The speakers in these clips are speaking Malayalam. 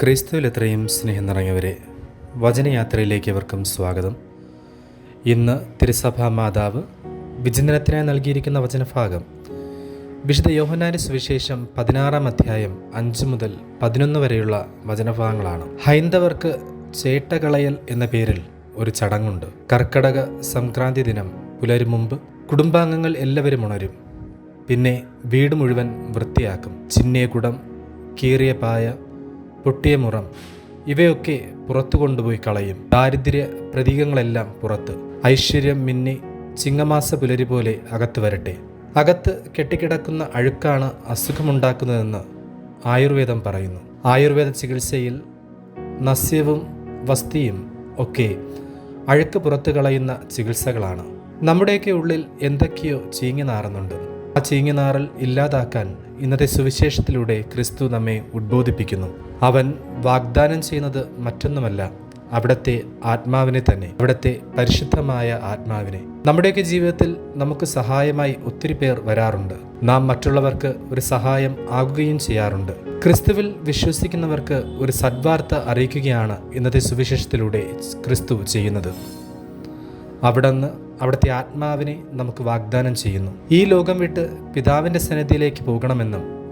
ക്രിസ്തുവിൽ എത്രയും സ്നേഹം നിറഞ്ഞവരെ വചനയാത്രയിലേക്ക് അവർക്കും സ്വാഗതം. ഇന്ന് തിരുസഭാ മാതാവ് വിചിന്തനത്തിനായി നൽകിയിരിക്കുന്ന വചനഭാഗം. വിശുദ്ധ യോഹനാരി സുവിശേഷം പതിനാറാം അധ്യായം അഞ്ച് മുതൽ പതിനൊന്ന് വരെയുള്ള വചനഭാഗങ്ങളാണ്. ഹൈന്ദവർക്ക് ചേട്ടകളയൽ എന്ന പേരിൽ ഒരു ചടങ്ങുണ്ട്. കർക്കടക സംക്രാന്തി ദിനം പുലരും മുമ്പ് കുടുംബാംഗങ്ങൾ എല്ലാവരും ഉണരും. പിന്നെ വീട് മുഴുവൻ വൃത്തിയാക്കും. ചിന്നിയ കുടം കീറിയ പായ പൊട്ടിയ മുറം ഇവയൊക്കെ പുറത്തു കൊണ്ടുപോയി കളയും. ദാരിദ്ര്യ പ്രതീകങ്ങളെല്ലാം പുറത്ത്. ഐശ്വര്യം മിന്നി ചിങ്ങമാസ പുലരി പോലെ അകത്ത് വരട്ടെ. അകത്ത് കെട്ടിക്കിടക്കുന്ന അഴുക്കാണ് അസുഖമുണ്ടാക്കുന്നതെന്ന് ആയുർവേദം പറയുന്നു. ആയുർവേദ ചികിത്സയിൽ നസ്യവും വസ്തിയും ഒക്കെ അഴുക്ക് പുറത്തു കളയുന്ന ചികിത്സകളാണ്. നമ്മുടെയൊക്കെ ഉള്ളിൽ എന്തൊക്കെയോ ചീങ്ങി നാറുന്നുണ്ട് ആ ചീങ്ങി നാറൽ ഇല്ലാതാക്കാൻ ഇന്നത്തെ സുവിശേഷത്തിലൂടെ ക്രിസ്തു നമ്മെ ഉദ്ബോധിപ്പിക്കുന്നു. അവൻ വാഗ്ദാനം ചെയ്യുന്നത് മറ്റൊന്നുമല്ല അവിടത്തെ ആത്മാവിനെ തന്നെ അവിടത്തെ പരിശുദ്ധമായ ആത്മാവിനെ. നമ്മുടെയൊക്കെ ജീവിതത്തിൽ നമുക്ക് സഹായമായി ഒത്തിരി പേർ വരാറുണ്ട്. നാം മറ്റുള്ളവർക്ക് ഒരു സഹായം ആകുകയും ചെയ്യാറുണ്ട്. ക്രിസ്തുവിൽ വിശ്വസിക്കുന്നവർക്ക് ഒരു സദ്വാർത്ത അറിയിക്കുകയാണ് ഇന്നത്തെ സുവിശേഷത്തിലൂടെ ക്രിസ്തു ചെയ്യുന്നത്. അവിടുന്ന് അവിടുത്തെ ആത്മാവിനെ നമുക്ക് വാഗ്ദാനം ചെയ്യുന്നു. ഈ ലോകം വിട്ട് പിതാവിന്റെ സന്നിധിയിലേക്ക് പോകണമെന്നും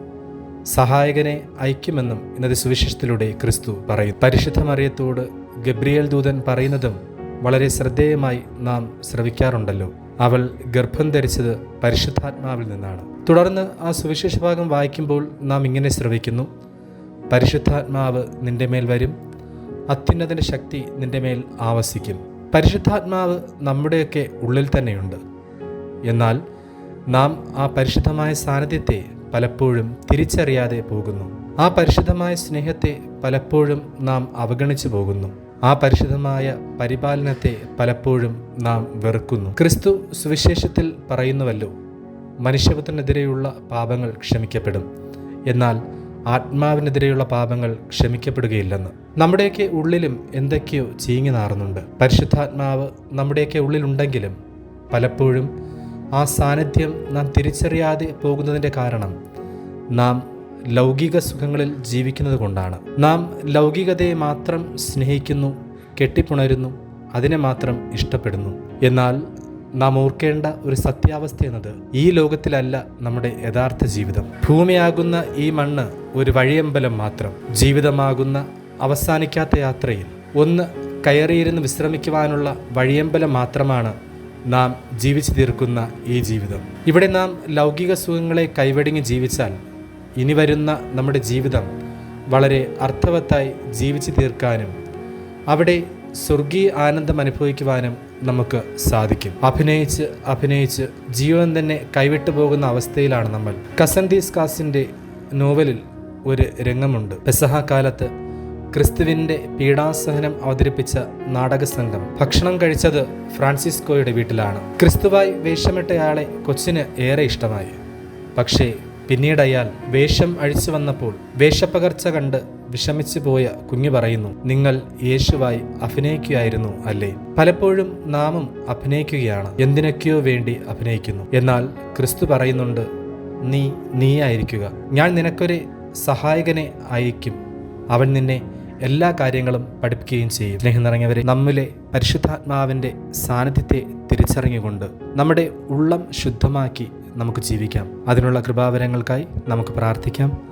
സഹായകനെ ഐക്യമെന്നും ഇന്നത്തെ സുവിശേഷത്തിലൂടെ ക്രിസ്തു പറയും പരിശുദ്ധ മറിയത്തോട് ഗബ്രിയേൽ ദൂതൻ പറയുന്നതും വളരെ ശ്രദ്ധേയമായി നാം ശ്രവിക്കാറുണ്ടല്ലോ. അവൾ ഗർഭം ധരിച്ചത് പരിശുദ്ധാത്മാവിൽ നിന്നാണ്. തുടർന്ന് ആ സുവിശേഷ ഭാഗം വായിക്കുമ്പോൾ നാം ഇങ്ങനെ ശ്രവിക്കുന്നു. പരിശുദ്ധാത്മാവ് നിന്റെ മേൽ വരും. അത്യുന്നതിന്റെ ശക്തി നിന്റെ മേൽ ആവസിക്കും. പരിശുദ്ധാത്മാവ് നമ്മുടെയൊക്കെ ഉള്ളിൽ തന്നെയുണ്ട്. എന്നാൽ നാം ആ പരിശുദ്ധമായ സാന്നിധ്യത്തെ പലപ്പോഴും തിരിച്ചറിയാതെ പോകുന്നു. ആ പരിശുദ്ധമായ സ്നേഹത്തെ പലപ്പോഴും നാം അവഗണിച്ചു പോകുന്നു. ആ പരിശുദ്ധമായ പരിപാലനത്തെ പലപ്പോഴും നാം വെറുക്കുന്നു. ക്രിസ്തു സുവിശേഷത്തിൽ പറയുന്നുവല്ലോ മനുഷ്യപുത്രനെതിരെയുള്ള പാപങ്ങൾ ക്ഷമിക്കപ്പെടും. എന്നാൽ ആത്മാവിനെതിരെയുള്ള പാപങ്ങൾ ക്ഷമിക്കപ്പെടുകയില്ലെന്ന്. നമ്മുടെയൊക്കെ ഉള്ളിലും എന്തൊക്കെയോ ചീങ്ങി നാറുന്നുണ്ട്. പരിശുദ്ധാത്മാവ് നമ്മുടെയൊക്കെ ഉള്ളിലുണ്ടെങ്കിലും പലപ്പോഴും ആ സാന്നിധ്യം നാം തിരിച്ചറിയാതെ പോകുന്നതിന്റെ കാരണം നാം ലൗകിക സുഖങ്ങളിൽ ജീവിക്കുന്നത് കൊണ്ടാണ്. നാം ലൗകികതയെ മാത്രം സ്നേഹിക്കുന്നു കെട്ടിപ്പുണരുന്നു അതിനെ മാത്രം ഇഷ്ടപ്പെടുന്നു. എന്നാൽ നാം ഓർക്കേണ്ട ഒരു സത്യാവസ്ഥ എന്നത് ഈ ലോകത്തിലല്ല നമ്മുടെ യഥാർത്ഥ ജീവിതം. ഭൂമിയാകുന്ന ഈ മണ്ണ് ഒരു വഴിയമ്പലം മാത്രം. ജീവിതമാകുന്ന അവസാനിക്കാത്ത യാത്രയിൽ ഒന്ന് കയറിയിരുന്ന് വിശ്രമിക്കുവാനുള്ള വഴിയമ്പലം മാത്രമാണ് നാം ജീവിച്ചു തീർക്കുന്ന ഈ ജീവിതം. ഇവിടെ നാം ലൗകിക സുഖങ്ങളെ കൈവടിങ്ങി ജീവിച്ചാൽ ഇനി വരുന്ന നമ്മുടെ ജീവിതം വളരെ അർത്ഥവത്തായി ജീവിച്ചു തീർക്കാനും അവിടെ സ്വർഗീയ ആനന്ദം അനുഭവിക്കുവാനും നമുക്ക് സാധിക്കും. അഭിനയിച്ച് അഭിനയിച്ച് ജീവൻ തന്നെ കൈവിട്ടു പോകുന്ന അവസ്ഥയിലാണ് നമ്മൾ. കസൻദീസ് കാസിന്റെ നോവലിൽ ഒരു രംഗമുണ്ട്. പെസഹ കാലത്ത് ക്രിസ്തുവിന്റെ പീഡാസഹനം അവതരിപ്പിച്ച നാടക സംഘം ഭക്ഷണം കഴിച്ചത് ഫ്രാൻസിസ്കോയുടെ വീട്ടിലാണ്. ക്രിസ്തുവായി വേഷമിട്ടയാളെ കൊച്ചിന് ഏറെ ഇഷ്ടമായി. പക്ഷേ പിന്നീട് അയാൾ വേഷം അഴിച്ചു വന്നപ്പോൾ വേഷപ്പകർച്ച കണ്ട് വിഷമിച്ചു പോയ കുഞ്ഞു പറയുന്നു നിങ്ങൾ യേശുവായി അഭിനയിക്കുകയായിരുന്നു അല്ലേ? പലപ്പോഴും നാമം അഭിനയിക്കുകയാണ്. എന്തിനൊക്കെയോ വേണ്ടി അഭിനയിക്കുന്നു. എന്നാൽ ക്രിസ്തു പറയുന്നുണ്ട് നീ നീയായിരിക്കുക ഞാൻ നിനക്കൊരു സഹായകനെ അയക്കും അവൻ നിന്നെ എല്ലാ കാര്യങ്ങളും പഠിപ്പിക്കുകയും ചെയ്യും. സ്നേഹം നിറഞ്ഞവരെ നമ്മിലെ പരിശുദ്ധാത്മാവിന്റെ സാന്നിധ്യത്തെ തിരിച്ചറിഞ്ഞുകൊണ്ട് നമ്മുടെ ഉള്ളം ശുദ്ധമാക്കി നമുക്ക് ജീവിക്കാം. അതിനുള്ള കൃപാവരങ്ങൾക്കായി നമുക്ക് പ്രാർത്ഥിക്കാം.